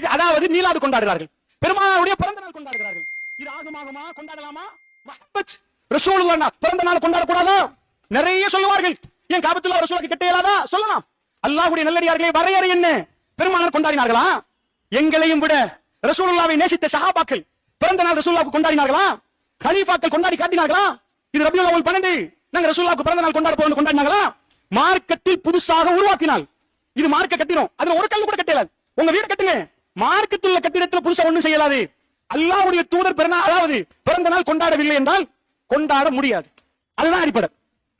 அதாவது மீலாது கொண்டாடுகிறார்கள். பெருமானாருடைய பிறந்த நாள் கொண்டாடுகிறார்கள். இது ஆகுமாகுமா? கொண்டாடலாமா? மஹப்பத் பிறந்த நாள் கொண்டாடக்கூடாதா? நிறைய சொல்லுவார்கள். ஏன் காபத்துல்லா ரசூலுக்கு கிட்ட இயலாதா சொல்லலாம். அல்லாஹ்வுடைய நல்லடியார்களே வரையறை என்ன? பெருமானார் கொண்டாடினார்களா? எங்களையும் விட ரசூலுல்லாவை நேசித்த சஹாபாக்கள் பிறந்த நாள் ரசூல்லாவுக்கு கொண்டாடினார்களா? கலீஃபாக்கள் கொண்டாடி காட்டினார்களா? இது ரபியுல் அவ்வல் பன்னெண்டு. நாங்க ரசூல்லாவுக்கு பிறந்த நாள் கொண்டாட போறோம் கொண்டாடினாங்களா? மார்க்கத்தில் புதுசாக உருவாக்கினால். இது மார்க்க கட்டிடும் அதுல ஒரு கல் கூட கட்டல. உங்க வீடு கட்டுங்க. மார்க்கத்தில் உள்ள கட்டிடத்தில் புதுசா ஒண்ணும் செய்யலாது. அல்லாஹ்வுடைய தூதர் பிறநாள் அதாவது பிறந்த நாள் கொண்டாடவில்லை என்றால் கொண்டாட முடியாது. அதுதான் அடிப்படை.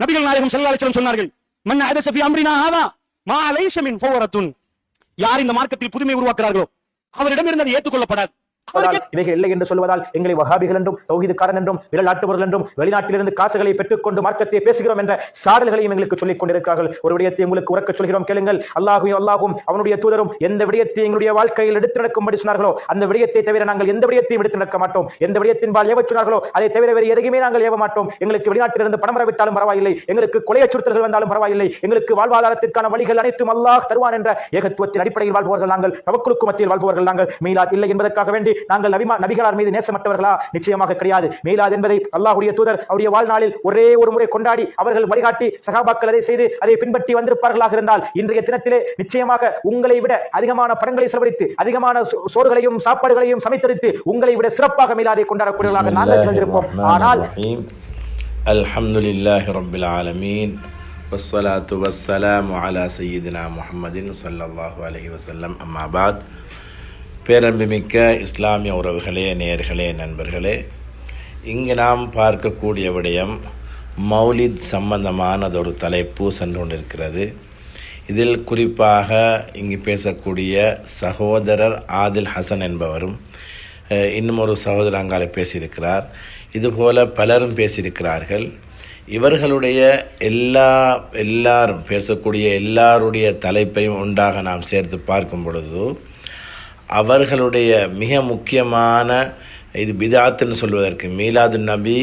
நபிகள் நாயகம் ஸல்லல்லாஹு சொன்னார்கள் மன்ன ஹதஸ அம்ரினா ஆதா மா லைஸ மின் யார் இந்த மார்க்கத்தில் புதுமை உருவாக்குறார்களோ அவரிடமிருந்து அது ஏற்றுக்கொள்ளப்படாது. இவைகள் இல்லை என்று சொல்வதால் எங்களை வகாபிகள் என்றும் தௌஹிதுக்காரன் என்றும் விரலாட்டுவர்கள் என்றும் வெளிநாட்டிலிருந்து காசுகளை பெற்றுக்கொண்டு மார்க்கத்தை பேசுகிறோம் என்ற சாடல்களையும் எங்களுக்கு சொல்லிக் கொண்டிருக்கிறார்கள். ஒரு விடயத்தை உங்களுக்கு உறக்க சொல்கிறோம் கேளுங்கள். அல்லாஹும் அல்லாஹும் அவனுடைய தூதரும் எந்த விடயத்தை எங்களுடைய வாழ்க்கையில் எடுத்து நடக்கும்படி சொன்னார்களோ அந்த விடயத்தை தவிர நாங்கள் எந்த விடயத்தையும் எடுத்து நடக்க மாட்டோம். எந்த விடயத்தின்பால் ஏவ சொன்னார்களோ அதை தவிர வேறு எதையுமே நாங்கள் ஏவ மாட்டோம். எங்களுக்கு வெளிநாட்டிலிருந்து பணம் வரவிட்டாலும் பரவாயில்லை. எங்களுக்கு கொலை அச்சுறுத்தல்கள் வந்தாலும் பரவாயில்லை. எங்களுக்கு வாழ்வாதாரத்திற்கான வழிகள் அனைத்தும் அல்லாஹ் தருவான் என்ற ஏகத்துவத்தின் அடிப்படையில் வாழ்பவர்கள் நாங்கள் தவக்குழுக்கு மத்தியில் வாழ்பவர்கள் நாங்கள். மீலாத் இல்லை என்பதற்காக வேண்டி நாங்கள் நபிமா நபிகளார் மீது நேசமற்றவர்களா நிச்சயமாக கிடையாது மீலாத் என்பதை அல்லாஹ்வுடைய தூதர் அவருடைய வாழ்நாளில் ஒரே ஒரு முறை கொண்டாடி அவர்கள் வழிகாட்டி சகாபாக்கள் அதை செய்து அதை பின்பற்றி வந்திருப்பார்களாக இருந்தால் இன்றைய தினத்திலே நிச்சயமாக உங்களை விட அதிகமான படங்களை செலவழித்து அதிகமான சோ- சோறுகளையும் சாப்பாடுகளையும் சமைத்தெடுத்து உங்களை விட சிறப்பாக மீலாதை கொண்டாடக்கூடியவர்களாக بسم நாங்கள் الله திறந்திருப்போம் الرحمن ஆனால் الرحيم الحمد لله رب العالمين والصلاة والسلام على سيدنا محمد صلى الله عليه وسلم أما بعد பேரன்புமிக்க இஸ்லாமிய உறவுகளே நேயர்களே நண்பர்களே இங்கு நாம் பார்க்கக்கூடிய விடயம் மௌலித் சம்பந்தமானதொரு தலைப்பு சென்று கொண்டிருக்கிறது இதில் குறிப்பாக இங்கு பேசக்கூடிய சகோதரர் ஆதில் ஹசன் என்பவரும் இன்னும் ஒரு சகோதரர் அங்காலே பேசியிருக்கிறார். இதுபோல பலரும் பேசியிருக்கிறார்கள். இவர்களுடைய எல்லா எல்லாரும் பேசக்கூடிய எல்லாருடைய தலைப்பையும் ஒன்றாக நாம் சேர்த்து பார்க்கும் பொழுது அவர்களுடைய மிக முக்கியமான இது பிதாத்துன்னு சொல்வதற்கு மீலாது நபி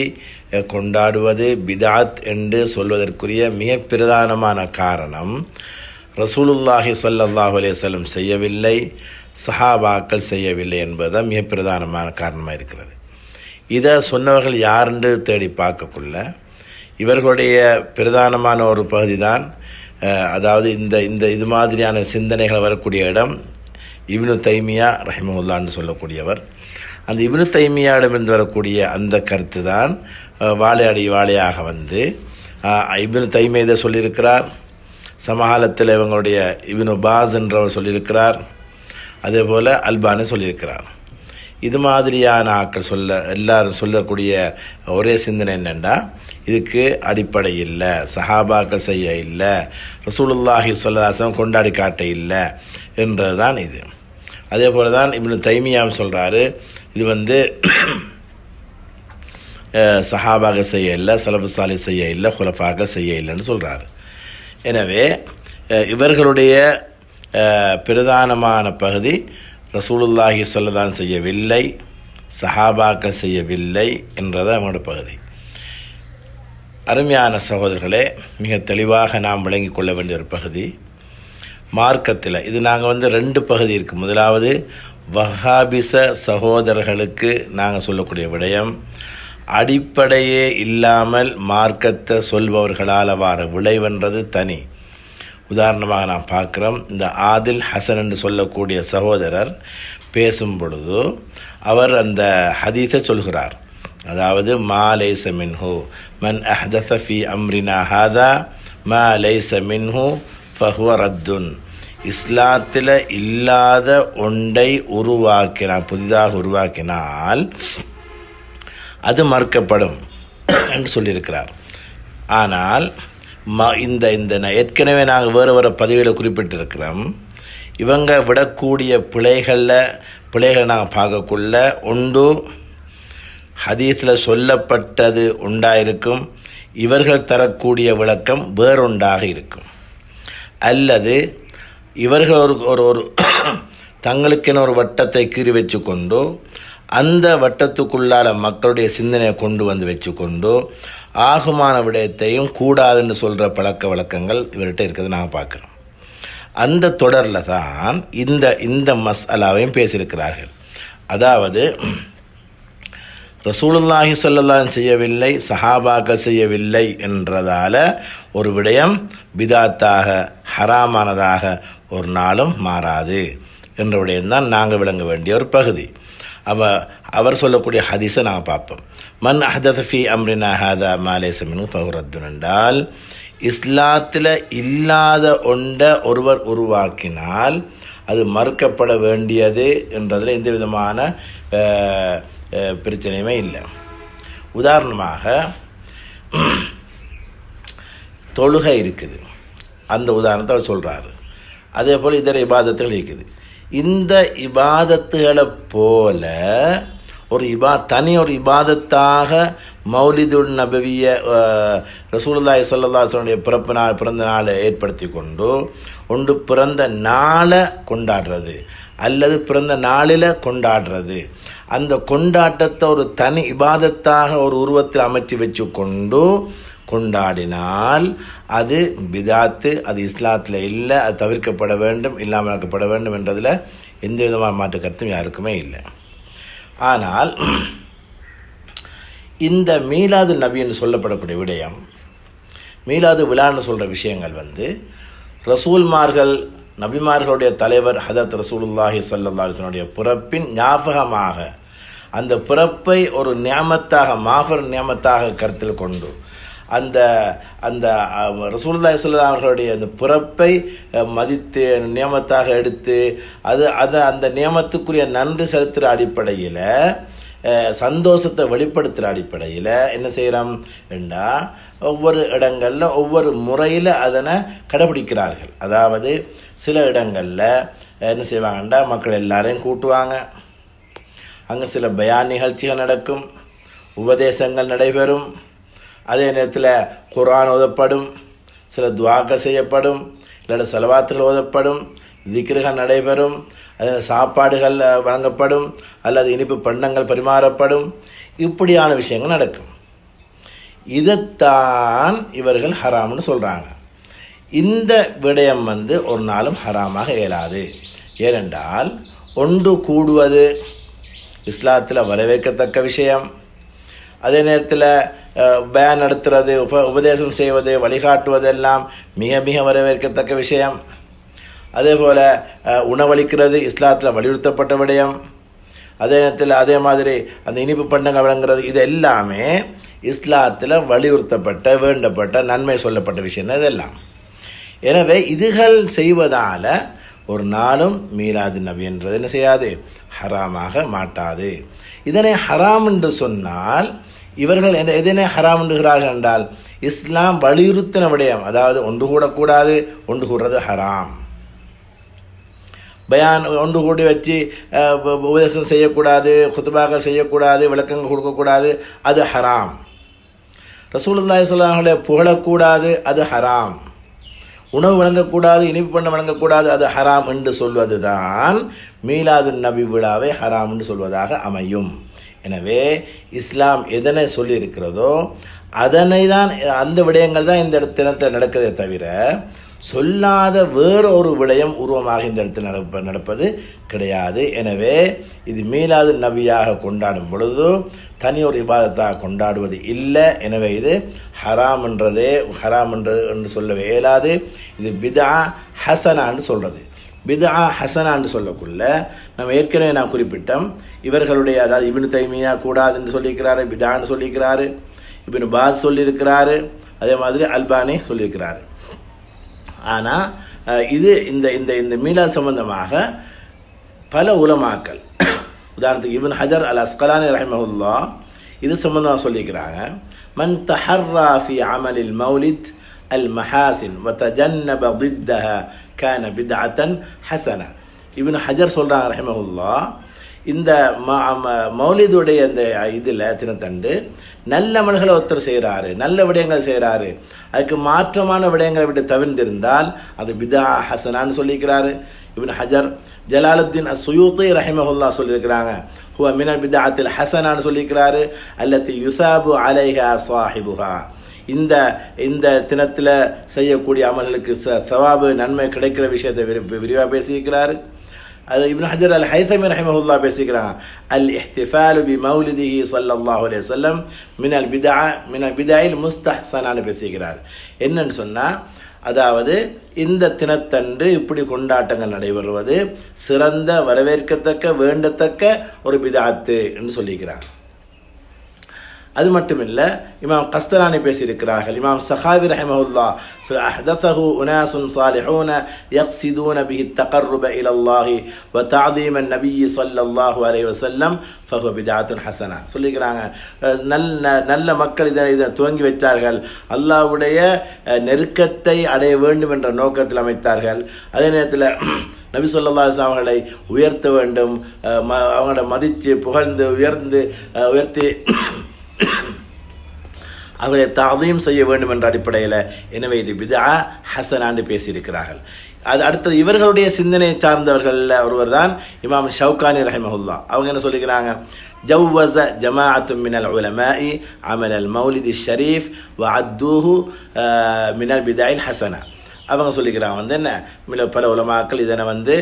கொண்டாடுவது பிதாத் என்று சொல்வதற்குரிய மிக பிரதானமான காரணம் ரசூலுல்லாஹி சொல்லல்லாஹு அலையம் செய்யவில்லை சஹாபாக்கள் செய்யவில்லை என்பதுதான் மிக பிரதானமான காரணமாக இருக்கிறது. இதை சொன்னவர்கள் யாருன்னு தேடி பார்க்கக்குள்ள இவர்களுடைய பிரதானமான ஒரு பகுதி தான் அதாவது இந்த இந்த இது மாதிரியான சிந்தனைகள் வரக்கூடிய இடம் இப்னு தைமியா ரஹிமஹுல்லான்னு சொல்லக்கூடியவர். அந்த இப்னு தைமியாவிடமிருந்து வரக்கூடிய அந்த கருத்து தான் வாழையாடி வாழையாக வந்து இப்னு தைமியை இதை சொல்லியிருக்கிறார். சமகாலத்தில் இவங்களுடைய இப்னு பாஸ் என்றவர் சொல்லியிருக்கிறார். அதே போல் அல்பானு சொல்லியிருக்கிறார். இது மாதிரியான ஆக்கள் சொல்ல எல்லாரும் சொல்லக்கூடிய ஒரே சிந்தனை என்னென்னா இதுக்கு அடிப்படை இல்லை சஹாபாக்கள் செய்ய இல்லை ரசூலுல்லாஹி சொல்லாசம் கொண்டாடி காட்ட இல்லை என்றது தான் இது. அதே போல் தான் இப்னு தைமியாவும் சொல்கிறாரு இது வந்து சஹாபாக செய்ய இல்லை சலபு செய்ய இல்லை குலப்பாக செய்ய இல்லைன்னு சொல்கிறாரு எனவே இவர்களுடைய பிரதானமான பகுதி ரசூலுல்லாஹி சொல்லதான் செய்யவில்லை சஹாபாக்க செய்யவில்லை என்றது அவங்களோட பகுதி. அருமையான சகோதரர்களே மிக தெளிவாக நாம் விளங்கிக் கொள்ள வேண்டிய ஒரு பகுதி. மார்க்கத்தில். இது நாங்கள் வந்து ரெண்டு பகுதி இருக்குது முதலாவது வஹாபிச சகோதரர்களுக்கு நாங்கள் சொல்லக்கூடிய விடயம் அடிப்படையே இல்லாமல் மார்க்கத்தை சொல்பவர்களால் வார விளைவென்றது தனி. உதாரணமாக நாம் பார்க்குறோம் இந்த ஆதில் ஹசன் என்று சொல்லக்கூடிய சகோதரர் பேசும் பொழுது அவர் அந்த ஹதீஸை சொல்கிறார். அதாவது மா லைச மின்ஹு மன் அஹ்தஃபி அம்ரினா ஹாதா மா லைச மின்ஹு ஃபஹுவ ரத்துன் இஸ்லாத்தில் இல்லாத ஒன்றை உருவாக்கினால் புதிதாக உருவாக்கினால் அது மறுக்கப்படும் என்று சொல்லியிருக்கிறார் ஆனால் ம இந்த இந்த ந- ஏற்கனவே நாங்கள் வேறு வேறு பதிவில் குறிப்பிட்டிருக்கிறோம் இவங்க விடக்கூடிய பிழைகளில் பிழைகளை நாங்கள் பார்க்கக்குள்ள உண்டு ஹதீஸில் சொல்லப்பட்டது உண்டாயிருக்கும் இவர்கள் தரக்கூடிய விளக்கம் வேறொன்றாக இருக்கும் அல்லது இவர்கள் ஒரு ஒரு ஒரு தங்களுக்கென ஒரு வட்டத்தை கீறி வச்சுக்கொண்டு அந்த வட்டத்துக்குள்ளால மக்களுடைய சிந்தனையை கொண்டு வந்து வச்சுக்கொண்டு ஆகுமான விடயத்தையும் கூடாதுன்னு சொல்கிற பழக்க வழக்கங்கள் இவர்கிட்ட இருக்கிறது நாங்கள் பார்க்குறோம். அந்த தொடரில் தான் இந்த இந்த மஸ்அலாவையும் பேசியிருக்கிறார்கள். அதாவது ரசூலுல்லாஹி சொல்லலாம் செய்யவில்லை சஹாபாக்கள் செய்யவில்லை என்றதால ஒரு விடயம் பிதாத்தாக ஹராமானதாக ஒரு நாளும் மாறாது. என்ற விடயம்தான் நாங்கள் விளங்க வேண்டிய ஒரு பகுதி. அவ அவர் சொல்லக்கூடிய ஹதீஸை நாங்கள் பார்ப்போம். மன் அஹதஃபி அம்ரின் அம்ரினா ஹாதா மாலேசமினு பகுரத்துன் என்றால் இஸ்லாத்தில் இல்லாத ஒன்றை ஒருவர் உருவாக்கினால் அது மறுக்கப்பட வேண்டியது என்றதில் எந்த விதமான பிரச்சனையுமே இல்லை. உதாரணமாக தொழுகை இருக்குது. அந்த உதாரணத்தை அவர் சொல்கிறாரு அதே போல் இதர இபாதத்துகள் இருக்குது. இந்த இபாதத்துகளை போல ஒரு இபா தனி ஒரு இபாதத்தாக மௌலிதுல் நபவிய ரசூலுல்லாய் சொல்லல்லாசனுடைய பிறப்பு நாள் பிறந்த நாளை ஏற்படுத்தி கொண்டு ஒன்று பிறந்த நாளை கொண்டாடுறது அல்லது பிறந்த நாளில் கொண்டாடுறது. அந்த கொண்டாட்டத்தை ஒரு தனி இபாதத்தாக ஒரு உருவத்தில் அமைச்சு வச்சு கொண்டு கொண்டாடினால் அது பிதாத்து அது இஸ்லாத்தில் இல்லை அது தவிர்க்கப்பட வேண்டும் இல்லாமலாக்கப்பட வேண்டும் என்றதில் எந்த விதமான மாற்று கருத்தும் யாருக்குமே இல்லை. ஆனால் இந்த மீலாது நபின்னு சொல்லப்படக்கூடிய விடயம் மீலாது விழான்னு சொல்கிற விஷயங்கள் வந்து ரசூல்மார்கள் நபிமார்களுடைய தலைவர் ஹதரத் ரசூலுல்லாஹி ஸல்லல்லாஹு பிறப்பின் ஞாபகமாக அந்த பிறப்பை ஒரு நியமத்தாக மாஃபர் நியமத்தாக கருத்தில் கொண்டு அந்த அந்த ரசூல்லா ரசூலுல்லாஹி அவர்களுடைய அந்த பிறப்பை மதித்து நியமத்தாக எடுத்து அது அதை அந்த நியமத்துக்குரிய நன்றி செலுத்துகிற அடிப்படையில் சந்தோஷத்தை வெளிப்படுத்துகிற அடிப்படையில் என்ன செய்கிறோம் என்றா ஒவ்வொரு இடங்களில் ஒவ்வொரு முறையில் அதனை கடைபிடிக்கிறார்கள். அதாவது சில இடங்களில் என்ன செய்வாங்கண்டா? மக்கள் எல்லாரையும் கூட்டுவாங்க. அங்கே சில பயான் நிகழ்ச்சிகள் நடக்கும். உபதேசங்கள் நடைபெறும். அதே நேரத்தில் குரான் ஓதப்படும் சில துவாக்க செய்யப்படும் இல்லாட்ட செலவாத்துகள் ஓதப்படும் திக்ருகள் நடைபெறும் அதில் சாப்பாடுகள் வழங்கப்படும் அல்லது இனிப்பு பண்டங்கள் பரிமாறப்படும் இப்படியான விஷயங்கள் நடக்கும். இதைத்தான் இவர்கள் ஹராம்னு சொல்கிறாங்க இந்த விடயம் வந்து ஒரு நாளும் ஹராமாக இயலாது. ஏனென்றால் ஒன்று கூடுவது இஸ்லாத்தில் வரவேற்கத்தக்க விஷயம் அதே நேரத்தில் பேன் நடத்துறது உப உபதேசம் செய்வது வழிகாட்டுவதெல்லாம் மிக மிக வரவேற்கத்தக்க விஷயம். அதே போல் உணவளிக்கிறது இஸ்லாத்தில் வலியுறுத்தப்பட்ட விடயம். அதே நேரத்தில் அதே மாதிரி அந்த இனிப்பு பண்டங்கள் வழங்குறது இது எல்லாமே இஸ்லாத்தில் வலியுறுத்தப்பட்ட வேண்டப்பட்ட நன்மை சொல்லப்பட்ட விஷயம் இதெல்லாம். எனவே இதுகள் செய்வதால் ஒரு நாளும் மீலாது நபி என்றது என்ன செய்யாது? ஹராமாக மாட்டாது. இதனை ஹராம் என்று சொன்னால் இவர்கள் என்ன எதனை ஹராம் என்கிறார்கள் என்றால் இஸ்லாம் வலியுறுத்தின விடயம் அதாவது ஒன்று கூடக்கூடாது ஒன்று கூடுறது ஹராம். பயான் ஒன்று கூடி வச்சு உபதேசம் செய்யக்கூடாது குத்துபாக்கள் செய்யக்கூடாது விளக்கங்கள் கொடுக்கக்கூடாது அது ஹராம். ரசூல் சொல்லாங்களே புகழக்கூடாது அது ஹராம். உணவு வழங்கக்கூடாது இனிப்பு பண்ண வழங்கக்கூடாது அது ஹராம் என்று சொல்வது தான் மீலாது நபி விழாவை ஹராம் என்று சொல்வதாக அமையும். எனவே இஸ்லாம் எதனை சொல்லியிருக்கிறதோ அதனை தான் அந்த விடயங்கள் தான் இந்த தினத்தில் நடக்கிறதே தவிர சொல்லாத வேற ஒரு விடயம் உருவமாக இந்த இடத்தில் நடப்ப நடப்பது கிடையாது. எனவே இது மீளாது நபியாக கொண்டாடும் பொழுது தனி ஒரு விவாதத்தாக கொண்டாடுவது இல்லை. எனவே இது ஹராம் என்றதே ஹராம் என்றது என்று சொல்லவே இயலாது. இது பிதா ஹசனான்னு சொல்கிறது பிதா ஹசனான்னு சொல்லக்குள்ள நம்ம ஏற்கனவே நான் குறிப்பிட்டோம் இவர்களுடைய அதாவது இபின் தைமியா கூடாதுன்னு சொல்லியிருக்கிறாரு பிதான்னு சொல்லியிருக்கிறாரு இப்போ பாஸ் சொல்லியிருக்கிறாரு அதே மாதிரி அல்பானி சொல்லியிருக்கிறாரு. ஆனால் இது இந்த இந்த இந்த மீலா சம்பந்தமாக பல உலமாக்கல் உதாரணத்துக்கு இவன் ஹஜர் அல் அஸ்கலானி ரஹமஹுல்லா இது சம்பந்தமாக சொல்லியிருக்கிறாங்க மன் தஹர்ரா ஃபி அமலில் மௌலித் அல் மஹாசின் வத்தஜன்னப பித்தஹ கான பித்அத்தன் ஹசன. இவன் ஹஜர் சொல்கிறாங்க ரஹமஹுல்லா இந்த மௌலிதுடைய அந்த இதில் தினத்தண்டு நல்ல அமல்களை ஒருத்தர் செய்கிறாரு நல்ல விடயங்கள் செய்கிறாரு அதுக்கு மாற்றமான விடயங்களை விட்டு தவிர்ந்திருந்தால் அது பிதா ஹசனான்னு சொல்லியிருக்கிறாரு இவன் ஹஜர் ஜலாலுத்தீன் அசுயூத்தி ரஹிமஹுல்லா சொல்லியிருக்கிறாங்க. ஹுவ மின பிதாத்தில் ஹசனான்னு சொல்லியிருக்கிறாரு அல்லத்தி யுசாபு அலைஹா சாஹிபுஹா. இந்த இந்த தினத்தில் செய்யக்கூடிய அமல்களுக்கு சவாபு நன்மை கிடைக்கிற விஷயத்தை விரிவாக பேசியிருக்கிறாரு. அது இப்னு ஹஜர் அல் ஹைசமி ரஹிமஹுல்லா பேசிக்கிறாங்க. அல் இஹ்திஃபாலு பி மௌலிதிஹி ஸல்லல்லாஹு அலைஹி வஸல்லம் மினல் பிதா மினல் பிதாயில் முஸ்தஹ்சனான்னு பேசிக்கிறார். என்னன்னு சொன்னால் அதாவது இந்த தினத்தன்று இப்படி கொண்டாட்டங்கள் நடைபெறுவது சிறந்த வரவேற்கத்தக்க வேண்டத்தக்க ஒரு பிதாத்து என்று சொல்லிக்கிறாங்க. அது மட்டும் இல்லை இமாம் கஸ்தலானி பேசியிருக்கிறார்கள். இமாம் சஹாபி ரஹமஹுல்லா அஹ்தத்தஹு உனாசுன் சாலிஹூன யக்ஸிதூன பிஹி தகர்ருப இலல்லாஹி வ தஅதீம நபியி ஸல்லல்லாஹு அலைஹி வஸல்லம் ஃபஹு பிதஅத்துன் ஹசனா சொல்லிக்கிறாங்க. நல்ல நல்ல மக்கள் இதை இதை துவங்கி வைத்தார்கள். அல்லாவுடைய நெருக்கத்தை அடைய வேண்டும் என்ற நோக்கத்தில் அமைத்தார்கள். அதே நேரத்தில் நபி சொல்லா அவர்களை உயர்த்த வேண்டும். ம- அவங்கள மதித்து புகழ்ந்து உயர்ந்து உயர்த்தி அவர்களை தாதையும் செய்ய வேண்டும் என்ற அடிப்படையில் எனவே இது பிதா ஹசனாண்டு பேசியிருக்கிறார்கள். அது அடுத்தது இவர்களுடைய சிந்தனையை சார்ந்தவர்களில் ஒருவர் தான் இமாம் ஷவுகானி ரஹிமஹுல்லா. அவங்க என்ன சொல்லிக்கிறாங்க? ஜவ்வஸ ஜமாஅத்து மினல் உலமாஇ அல் மௌலிதி ஷரீஃப் வ அத்தூஹு மினல் பிதாயில் ஹசனா. அவங்க சொல்லிக்கிறாங்க வந்து என்ன? பல உலமாக்கள் இதனை வந்து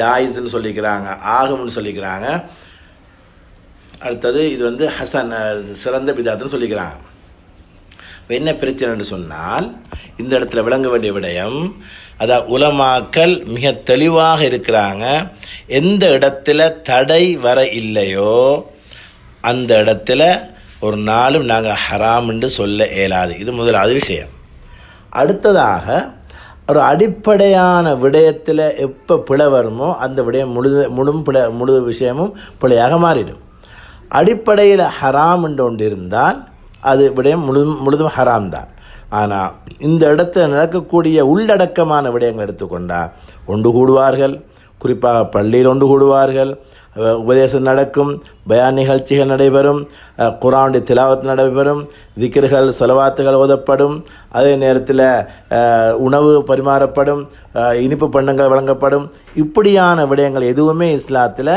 ஜாயிஸ்ன்னு சொல்லிக்கிறாங்க ஆகும்னு சொல்லிக்கிறாங்க. அடுத்தது இது வந்து ஹசன் சிறந்த பிதாத்துன்னு சொல்லிக்கிறாங்க இப்போ என்ன பிரச்சனைன்னு சொன்னால் இந்த இடத்துல விளங்க வேண்டிய விடயம் அதாவது உலமாக்கல் மிக தெளிவாக இருக்கிறாங்க. எந்த இடத்துல தடை வர இல்லையோ அந்த இடத்துல ஒரு நாளும் நாங்கள் ஹராம்னு சொல்ல இயலாது. இது முதலாவது விஷயம். அடுத்ததாக ஒரு அடிப்படையான விடயத்தில் எப்போ பிழை வருமோ அந்த விடயம் முழுது முழும் பிழை முழு விஷயமும் பிழையாக மாறிடும். அடிப்படையில் ஹராம் என்று ஒன்று இருந்தால் அது விடயம் முழுதும் முழுதும் ஹராம் தான். ஆனால் இந்த இடத்துல நடக்கக்கூடிய உள்ளடக்கமான விடயங்கள் எடுத்துக்கொண்டால் ஒன்று கூடுவார்கள். குறிப்பாக பள்ளியில் ஒன்று கூடுவார்கள். உபதேசம் நடக்கும் பயான் நிகழ்ச்சிகள் நடைபெறும் குரானுடைய திலாவத் நடைபெறும் திக்ருகள் செலவாத்துகள் ஓதப்படும் அதே நேரத்தில் உணவு பரிமாறப்படும் இனிப்பு பண்டங்கள் வழங்கப்படும். இப்படியான விடயங்கள் எதுவுமே இஸ்லாத்தில்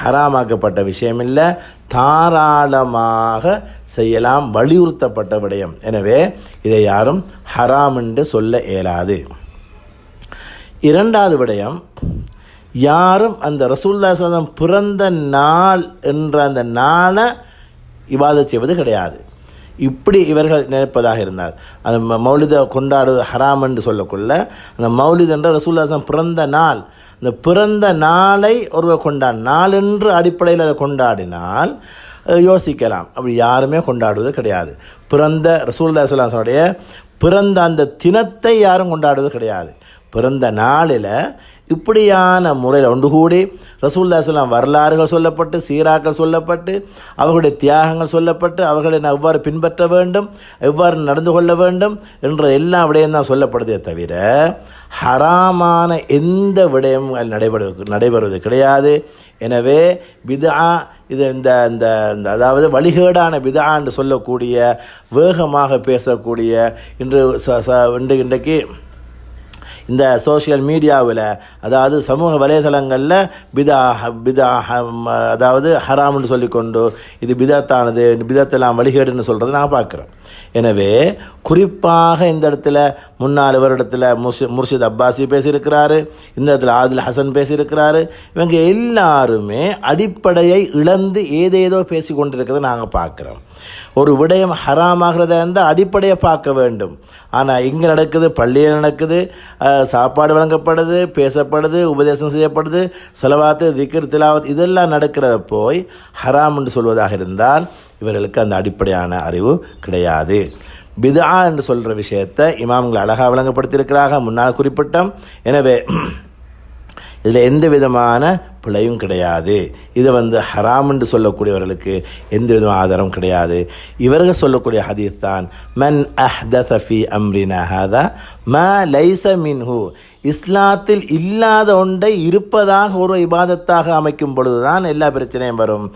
ஹராமாக்கப்பட்ட விஷயம் இல்லை தாராளமாக செய்யலாம் வலியுறுத்தப்பட்ட விடயம். எனவே இதை யாரும் ஹராம் என்று சொல்ல இயலாது. இரண்டாவது விடயம் யாரும் அந்த ரசூல்லா சதம் பிறந்த நாள் என்ற அந்த நாளை இவாதம் செய்வது கிடையாது. இப்படி இவர்கள் நினைப்பதாக இருந்தால் அந்த ம- மௌலிதை கொண்டாடுவது ஹராம் என்று சொல்லக்குள்ள அந்த மௌலித் என்ற ரசூல்லாசம் பிறந்த நாள் அந்த பிறந்த நாளை ஒருவர் கொண்டாடு நாள் என்று அடிப்படையில் அதை கொண்டாடினால் யோசிக்கலாம். அப்படி யாருமே கொண்டாடுவது கிடையாது. பிறந்த ரசூல்லா சலாசனுடைய பிறந்த அந்த தினத்தை யாரும் கொண்டாடுவது கிடையாது. பிறந்த நாளில் இப்படியான முறையில் ஒன்று கூடி ரசூல்லாஸ்லாம் வரலாறுகள் சொல்லப்பட்டு சீராக்கள் சொல்லப்பட்டு அவர்களுடைய தியாகங்கள் சொல்லப்பட்டு அவர்களை நான் எவ்வாறு பின்பற்ற வேண்டும் எவ்வாறு நடந்து கொள்ள வேண்டும் என்ற எல்லா விடயம் தான் சொல்லப்படுதே தவிர ஹராமான எந்த விடயமும் அதில் நடைபெறு நடைபெறுவது கிடையாது. எனவே விதா இது இந்த இந்த இந்த அதாவது வழிகேடான விதா என்று சொல்லக்கூடிய வேகமாக பேசக்கூடிய இன்று ச ச இன்று இன்றைக்கு இந்த சோஷியல் மீடியாவில் அதாவது சமூக வலைதளங்களில் பிதா பிதா அதாவது ஹராம்னு சொல்லிக்கொண்டு இது பிதத்தானது பிதத்தெல்லாம் வழிகேடுன்னு சொல்கிறத நான் பார்க்குறேன். எனவே குறிப்பாக இந்த இடத்துல முன்னாள் வருடத்தில் முர்ஷி முர்ஷித் அப்பாசி பேசியிருக்கிறாரு இந்த இடத்துல ஆதில் ஹசன் பேசியிருக்கிறாரு இவங்க எல்லாருமே அடிப்படையை இழந்து ஏதேதோ பேசி கொண்டிருக்கிறத நாங்கள் பார்க்குறோம். ஒரு விடயம் ஹராமாகிறதா இருந்தால் அடிப்படையை பார்க்க வேண்டும். ஆனால் இங்கே நடக்குது பள்ளியில் நடக்குது சாப்பாடு வழங்கப்படுது பேசப்படுது உபதேசம் செய்யப்படுது செலவாத்து திக்கர் திலாவத் இதெல்லாம் நடக்கிறத போய் ஹராம் என்று சொல்வதாக இருந்தால் இவர்களுக்கு அந்த அடிப்படையான அறிவு கிடையாது. பிதா என்று சொல்கிற விஷயத்தை இமாம்கள் அழகாக விளங்கப்படுத்தியிருக்கிறார்கள். முன்னால் குறிப்பிட்டோம். எனவே இதில் எந்த விதமான பிழையும் கிடையாது. இதை வந்து ஹராம் என்று சொல்லக்கூடியவர்களுக்கு எந்த விதமான ஆதாரம் கிடையாது. இவர்கள் சொல்லக்கூடிய ஹதீஸ் தான் மன் அஹ்தஸ சஃபி அம்ரினா ஹாதா ம லைச மின்ஹு. இஸ்லாத்தில் இல்லாத ஒன்றை இருப்பதாக ஒரு இபாதத்தாக அமைக்கும் பொழுதுதான் எல்லா பிரச்சனையும் வரும்.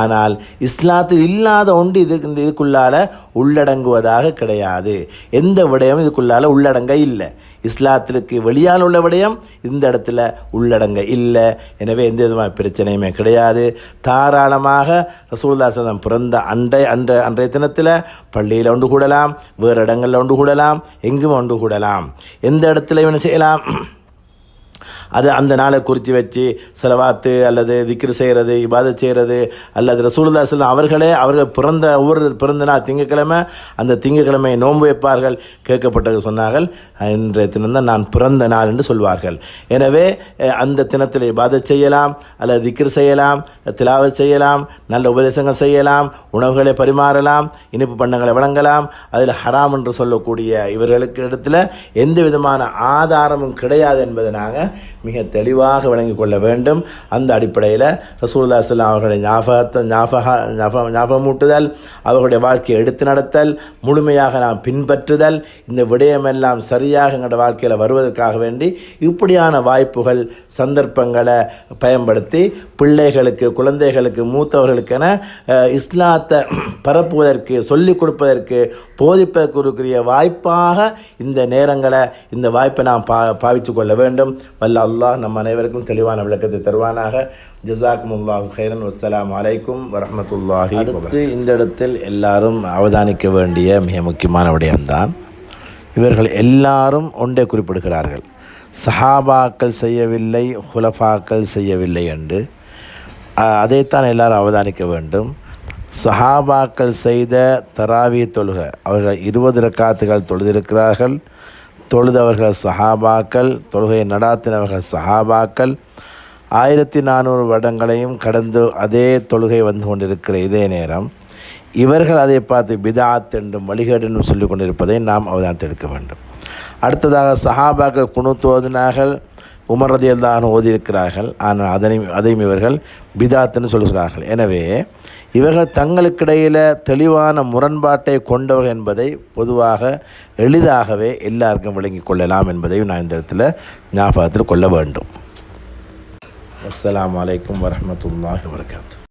ஆனால் இஸ்லாத்தில் இல்லாத ஒன்று இது இந்த இதுக்குள்ளால உள்ளடங்குவதாக கிடையாது. எந்த விடயமும் இதுக்குள்ளால உள்ளடங்க இல்லை. இஸ்லாத்திற்கு வெளியால் உள்ள விடயம் இந்த இடத்துல உள்ளடங்க இல்லை. எனவே எந்த விதமான பிரச்சனையுமே கிடையாது. தாராளமாக ரசூல்தாசனம் பிறந்த அன்றை அன்ற அன்றைய தினத்தில் பள்ளியில் ஒன்று கூடலாம் வேறு இடங்களில் ஒன்று கூடலாம் எங்கும் ஒன்று கூடலாம். எந்த இடத்துல இவன் செய்யலாம். அது அந்த நாளை குறித்து வச்சு செலவாத்து அல்லது திக்ரு செய்கிறது இபாதை செய்கிறது அல்லது ரசூலுல்லாஹ் அவர்களே அவர்கள் பிறந்த ஒவ்வொரு பிறந்த நாள் திங்கக்கிழமை அந்த திங்கக்கிழமை நோன்பு வைப்பார்கள் கேட்கப்பட்டது சொன்னார்கள். இன்றைய தினம்தான் நான் பிறந்த நாள் என்று சொல்வார்கள். எனவே அந்த தினத்தில் இபாதை செய்யலாம் அல்லது திக்ரு செய்யலாம் திலாவை செய்யலாம் நல்ல உபதேசங்கள் செய்யலாம் உணவுகளை பரிமாறலாம் இனிப்பு பண்டங்களை வழங்கலாம். அதில் ஹராம் என்று சொல்லக்கூடிய இவர்களுக்கு இடத்துல எந்த விதமான ஆதாரமும் கிடையாது என்பதை நாங்கள் மிக தெளிவாக விளங்கிக் கொள்ள வேண்டும். அந்த அடிப்படையில் ரசூல்லா சொல்லம் அவர்களுடைய ஞாபகத்தை ஞாபக ஞாபகம் ஞாபகமூட்டுதல் அவர்களுடைய வாழ்க்கையை எடுத்து நடத்தல் முழுமையாக நாம் பின்பற்றுதல் இந்த விடயமெல்லாம் சரியாக எங்களுடைய வாழ்க்கையில் வருவதற்காக வேண்டி இப்படியான வாய்ப்புகள் சந்தர்ப்பங்களை பயன்படுத்தி பிள்ளைகளுக்கு குழந்தைகளுக்கு மூத்தவர்களுக்கென இஸ்லாத்தை பரப்புவதற்கு சொல்லிக் கொடுப்பதற்கு போதிப்பதற்குரிய வாய்ப்பாக இந்த நேரங்களை இந்த வாய்ப்பை நாம் பா பாவித்து கொள்ள வேண்டும். வல்ல அல்லாஹ் நம் அனைவருக்கும் தெளிவான விளக்கத்தை தருவானாக. ஜசாக்குமுல்லாஹு ஹைரன் வஸ்ஸலாமு அலைக்கும் வரஹ்மத்துல்லாஹி அடுத்து இந்த இடத்தில் எல்லாரும் அவதானிக்க வேண்டிய மிக முக்கியமான விடயம்தான் இவர்கள் எல்லாரும் ஒன்றை குறிப்பிடுகிறார்கள். சஹாபாக்கள் செய்யவில்லை ஹுலஃபாக்கள் செய்யவில்லை என்று. அதைத்தான் எல்லாரும் அவதானிக்க வேண்டும். சஹாபாக்கள் செய்த தராவி தொழுகை அவர்கள் இருபது ரக்காத்துகள் தொழுதிருக்கிறார்கள். தொழுதவர்கள் சஹாபாக்கள் தொழுகையை நடாத்தினவர்கள் சஹாபாக்கள் ஆயிரத்தி நானூறு வருடங்களையும் கடந்து அதே தொழுகை வந்து கொண்டிருக்கிற இதே நேரம் இவர்கள் அதை பார்த்து பிதாத் என்றும் வழிகேடு என்றும் சொல்லி கொண்டிருப்பதை நாம் அவதானத்தை எடுக்க வேண்டும். அடுத்ததாக சஹாபாக்கள் குணுத்தோதினார்கள் உமர் ரதியல்லான்னு ஓதியிருக்கிறார்கள் ஆனால் அதனை அதையும் இவர்கள் பிதாத்துன்னு சொல்கிறார்கள். எனவே இவர்கள் தங்களுக்கிடையில் தெளிவான முரண்பாட்டை கொண்டவர்கள் என்பதை பொதுவாக எளிதாகவே எல்லாருக்கும் விளங்கிக் கொள்ளலாம் என்பதையும் நான் இந்த இடத்துல ஞாபகத்தில் கொள்ள வேண்டும். அஸ்லாம் வலைக்கம் வரமத்துல்லாஹ் வரகாத்து